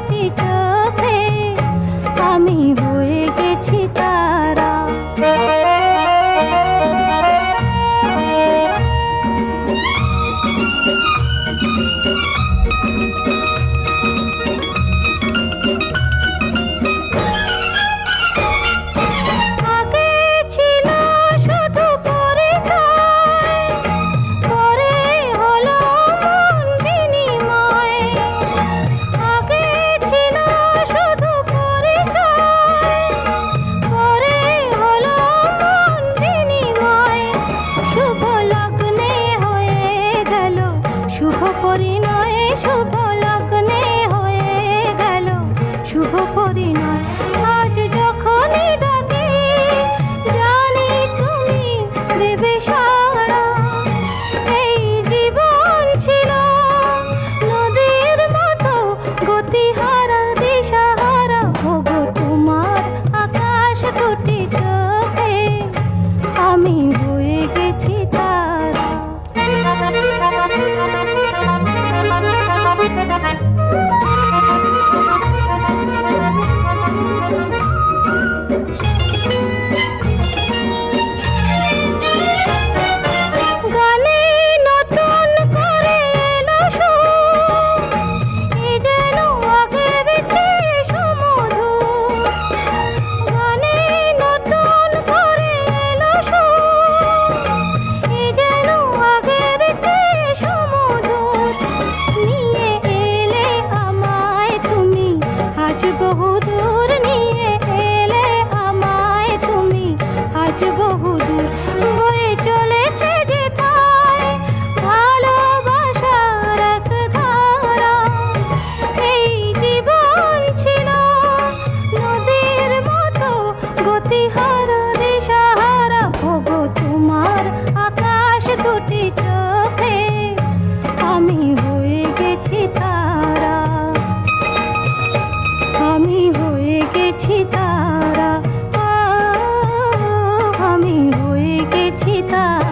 দুটি চোখে আমি বহু নিয়ে এলে আমায় তুমি। আজ বহু দূর চলেছে যে তাই ভালোবাসার এক ধারা এই জীবন ছিল নদীর মতো গতিহারা তোমার আকাশ দুটি চোখ। 哥。